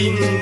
ร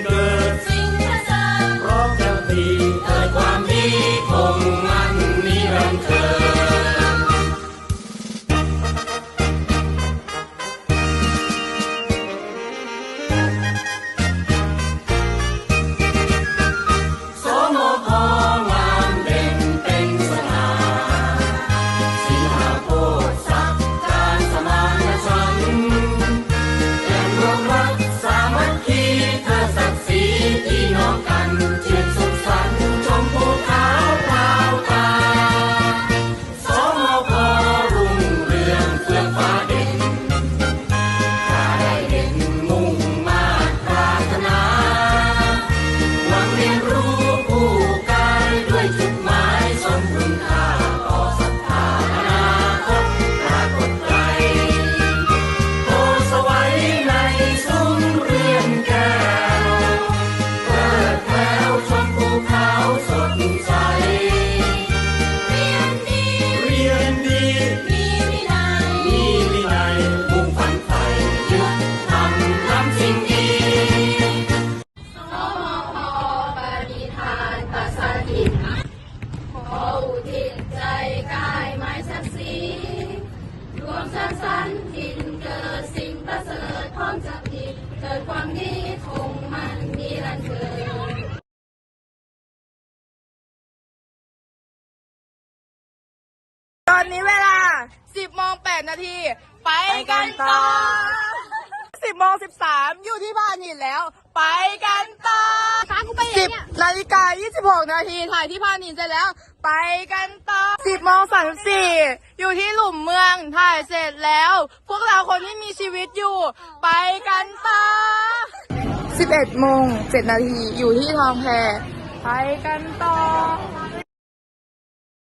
วมสร้างสรรค์ถิ่นเกิดสิ่งประเสริฐพร้อมจะผิดเกิดความดีคงมันนิรันดร์เกิดตอนนี้เวลา 10โมง8นาที ไปกันต่อ 10โมง13 อยู่ที่บ้านหินแล้ว ไปกันต่อ10 นาฬิกา 26 นาที ถ่ายที่พานินเสร็จแล้ว ไปกันต่อ 10โมง34 อยู่ที่หลุมเมือง ถ่ายเสร็จแล้ว พวกเราคนที่มีชีวิตอยู่ ไปกันต่อ 11โมง7นาที อยู่ที่ทองแพไปกันต่อ